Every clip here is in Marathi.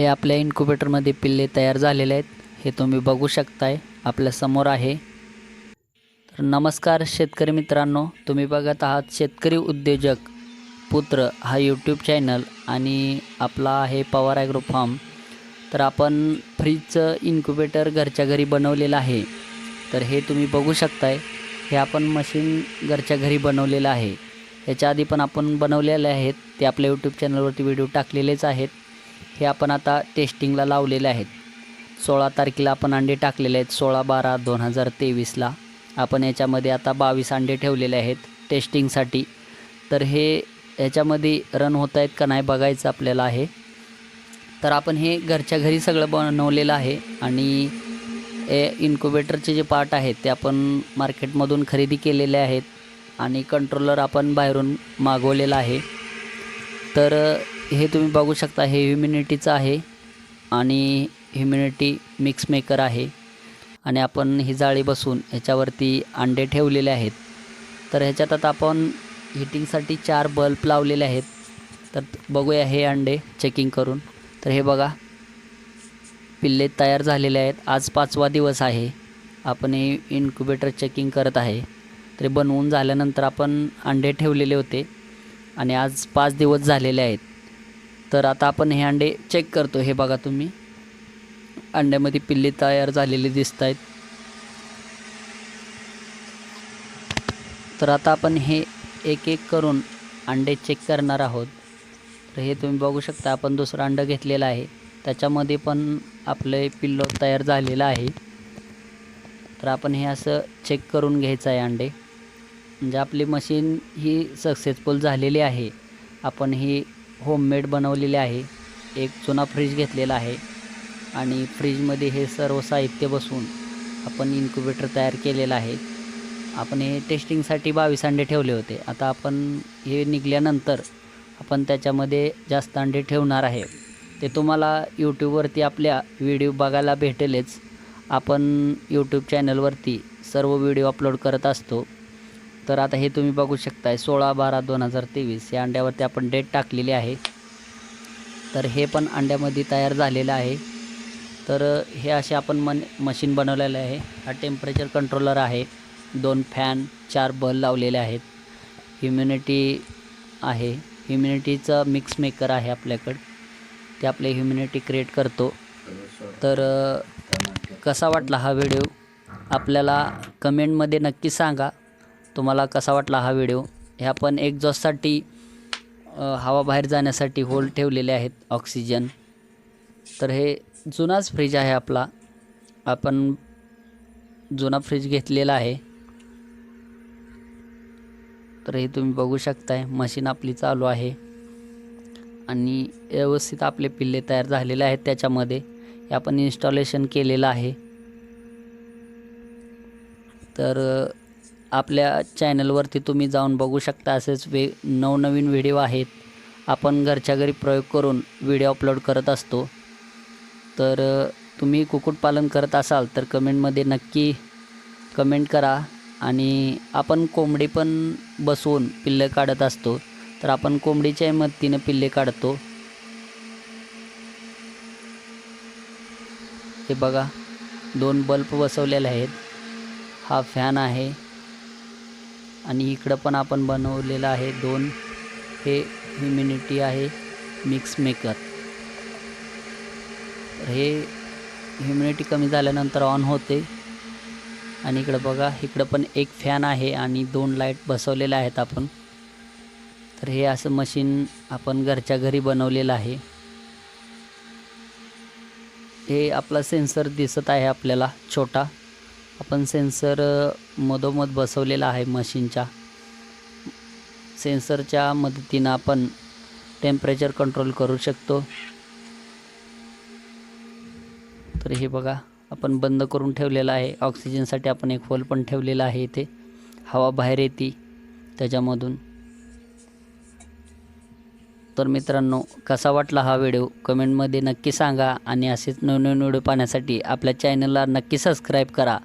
हे आपल्या इन्क्युबेटरमध्ये पिल्ले तयार झालेले आहेत. हे तुम्ही बघू शकताय. आपल्यासमोर आहे. तर नमस्कार शेतकरी मित्रांनो तुम्ही बघत आहात शेतकरी उद्योजक पुत्र हा यूट्यूब चॅनल आणि आपला आहे पवार ॲग्रो फार्म तर आपण फ्रीजचं इन्क्युबेटर घरच्या घरी बनवलेलं आहे. तर हे तुम्ही बघू शकताय. हे आपण मशीन घरच्या घरी बनवलेलं आहे. याच्या आधी पण आपण बनवलेले आहेत. ते आपल्या यूट्यूब चॅनलवरती व्हिडिओ टाकलेलेच आहेत. हे आपण आता टेस्टिंगला लावलेले आहेत. सोळा तारखेला आपण अंडे टाकलेले आहेत. सोळा बारा दोन हजार तेवीसला आपण याच्यामध्ये आता बावीस अंडे ठेवलेले आहेत टेस्टिंगसाठी तर हे याच्यामध्ये रन होत आहेत का नाही बघायचं आपल्याला आहे. तर आपण हे घरच्या घरी सगळं बनवलेलं आहे आणि ए इन्क्युबेटरचे जे पार्ट आहेत ते आपण मार्केटमधून खरेदी केलेले आहेत आणि कंट्रोलर आपण बाहेरून मागवलेलं आहे. तर हे तुम्ही बघू शकता हे ह्युमिनिटीचं आहे आणि ह्युमिनिटी मिक्स मेकर आहे. आणि आपण ही जाळी बसून ह्याच्यावरती अंडे ठेवलेले आहेत. तर ह्याच्यात आता आपण हिटिंगसाठी चार बल्ब लावलेले आहेत. तर बघूया हे अंडे चेकिंग करून. तर हे बघा पिल्ले तयार झालेले आहेत. आज पाचवा दिवस आहे. आपण हे इन्क्युबेटर चेकिंग करत आहे. तर बनवून झाल्यानंतर आपण अंडे ठेवलेले होते. आणि आज पाच दिवस झालेले आहेत. तर आता आपण हे अंडे चेक करतो. हे बघा तुम्ही. अंड्यामध्ये पिल्ले तयार झालेले दिसत आहेत तर आता आपण हे एक एक करून अंडे चेक करणार आहोत. तर हे तुम्ही बघू शकता आपण दुसरं अंडं घेतलेलं आहे. त्याच्यामध्ये पण आपले पिल्लो तयार झालेलं आहे. तर आपण हे असं चेक करून घ्यायचं आहे अंडे. म्हणजे आपली मशीन ही सक्सेसफुल झालेली आहे. आपण ही होममेड बनवलेले आहे. एक जुना फ्रीज घेतलेला आहे. आणि फ्रीजमध्ये हे सर्व साहित्य बसून आपण इन्क्युबेटर तयार केलेलं आहे. आपण हे टेस्टिंगसाठी बावीस अंडे ठेवले होते. आता आपण हे निघाल्यानंतर आपण त्याच्यामध्ये जास्त अंडे ठेवणार आहे. ते तुम्हाला यूट्यूबवरती आपल्या व्हिडिओ बघायला भेटेलच. आपण यूट्यूब चॅनलवरती सर्व व्हिडिओ अपलोड करत असतो. तर आता हे तुम्ही बघू शकताय सोळा बारा दोन हजार तेवीस. या अंड्यावरती आपण डेट टाकलेली आहे. तर हे पण अंड्यामध्ये तयार झालेलं आहे. तर हे असे आपण मन मशीन बनवलेलं आहे. हा टेम्परेचर कंट्रोलर आहे. दोन फॅन चार बल लावलेले आहेत. ह्युम्युनिटी आहे. ह्युमिनिटीचं मिक्स मेकर आहे आपल्याकडं. ते आपले ह्युम्युनिटी क्रिएट करतो. तर कसा वाटला हा व्हिडिओ आपल्याला कमेंटमध्ये नक्की सांगा. तुम्हाला कसा वाटला हा व्हिडिओ? हे आपण एक्झॉस्टसाठी हवा बाहेर जाण्यासाठी होल ठेवलेले आहेत ऑक्सिजन तर हे जुनाच फ्रीज आहे आपला. आपण जुना फ्रीज घेतलेला आहे. तर हे तुम्ही बघू शकताय मशीन आपली चालू आहे. आणि व्यवस्थित आपले पिल्ले तयार झालेले आहेत त्याच्यामध्ये. हे आपण इन्स्टॉलेशन केलेलं आहे. तर आपल्या चॅनलवरती तुम्ही जाऊन बघू शकता असेच वे नवनवीन व्हिडिओ आहेत. आपण घरच्या घरी प्रयोग करून व्हिडिओ अपलोड करत असतो. तर तुम्ही कुक्कुटपालन करत असाल तर कमेंटमध्ये नक्की कमेंट करा आणि आपण कोंबडी पण बसवून पिल्ले काढत असतो. तर आपण कोंबडीच्या मदतीनं पिल्ले काढतो. हे बघा दोन बल्ब बसवलेले आहेत. हा फॅन आहे. आणि इकडं पण आपण बनवलेलं आहे दोन. हे ह्युमिनिटी आहे मिक्स मेकर. हे ह्युमिनिटी कमी झाल्यानंतर ऑन होते. आणि इकडं बघा इकडं पण एक फॅन आहे आणि दोन लाइट बसवलेल्या आहेत आपण. तर हे असं मशीन आपण घरच्या घरी बनवलेलं आहे. हे आपला सेन्सर दिसत आहे आपल्याला छोटा. आपण सेन्सर मधोमध बसवलेला आहे मशीनच्या. सेन्सरच्या मदतीनं आपण टेम्परेचर कंट्रोल करू शकतो. तर हे बघा आपण बंद करून ठेवलेलं आहे. ऑक्सिजनसाठी आपण एक होल पण ठेवलेला आहे इथे. हवा बाहेर येते त्याच्यामधून. तर मित्रांनो कसा वाटला हा व्हिडिओ? कमेंटमध्ये नक्की सांगा आणि असेच नवनवीन व्हिडिओ पाहण्यासाठी आपल्या चॅनलला नक्की सबस्क्राईब करा.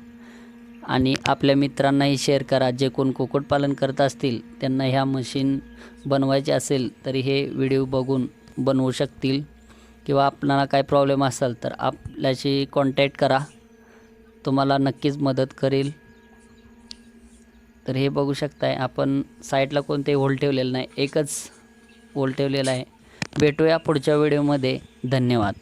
आणि आपल्या मित्रांनाही शेअर करा. जे कोण कुक्कुटपालन करत असतील त्यांना ह्या मशीन बनवायचे असेल तरी हे व्हिडिओ बघून बनवू शकतील. किंवा आपणाला काय प्रॉब्लेम असेल तर आपल्याशी कॉन्टॅक्ट करा. तुम्हाला नक्कीच मदत करेल. तर हे बघू शकताय आपण साईडला कोणतेही होल ठेवलेलं नाही. एकच होल ठेवलेला आहे. भेटूया पुढच्या व्हिडिओमध्ये धन्यवाद.